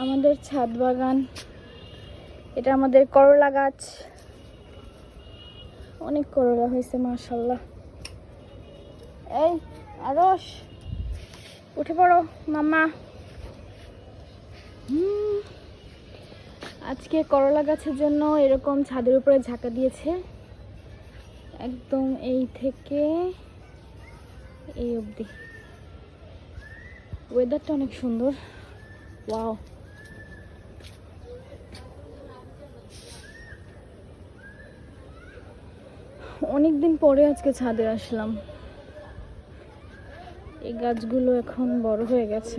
আমাদের ছাদ বাগান। এটা আমাদের করলা গাছ। অনেক করলা হয়েছে মাশাল্লাহ এই আরস উঠে পড়ো মামা আজকে করলা গাছের জন্য এরকম ছাদের উপরে ঝাঁকা দিয়েছে। একদম এই থেকে এই অবধি। ওয়েদারটা অনেক সুন্দর। ওয়াও অনেক দিন পরে আজকে ছাদে আসলাম। এই গাছগুলো এখন বড় হয়ে গেছে।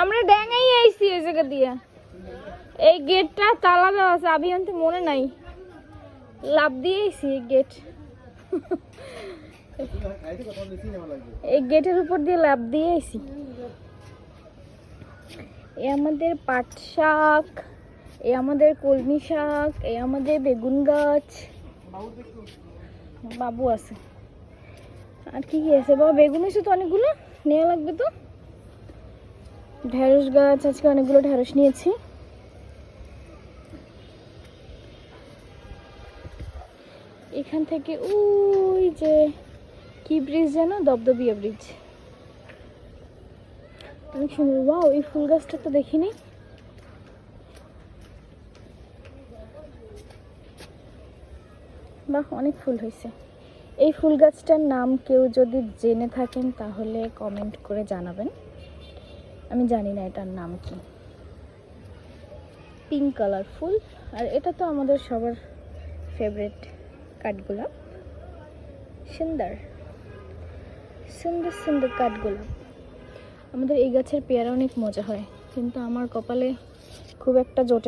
আমরা ড্যাঙাই আইছি এই জায়গা দিয়ে। এই গেটটা তালা দেওয়া আছে আভিয়ান্তে মনে নাই। লাভ দিয়ে আইছি এই গেট। এই গেটের উপর দিয়ে লাভ দিয়ে আইছি। আমাদের পাট শাক। এ আমাদের কলমি শাক, এ আমাদের বেগুন গাছ। বাবু আছে। আর কি কি আছে? বাবা, বেগুন হয়েছে তো অনেকগুলো? নেওয়া লাগবে তো? ঢেঁড়স গাছ, আজকে অনেকগুলো ঢেঁড়স নিয়েছি। এখান থেকে ওই যে কি ব্রিজ যেন? দবদবিয়া ব্রিজ অনেক সুন্দর। ওয়াও এই ফুল গাছটা তো দেখিনি। বাহ, অনেক ফুল হয়েছে। এই ফুল গাছটার নাম কেউ যদি জেনে থাকেন, তাহলে কমেন্ট করে জানাবেন। আমি জানি না এটার নাম কি। পিঙ্ক কালার ফুল, আর এটা তো আমাদের সবার ফেভারিট কাঠগোলাপ। সুন্দর। সুন্দর সুন্দর কাঠগোলাপ। আমাদের এই গাছের পেয়ারা অনেক মজা হয়, কিন্তু আমার কপালে খুব একটা জোটে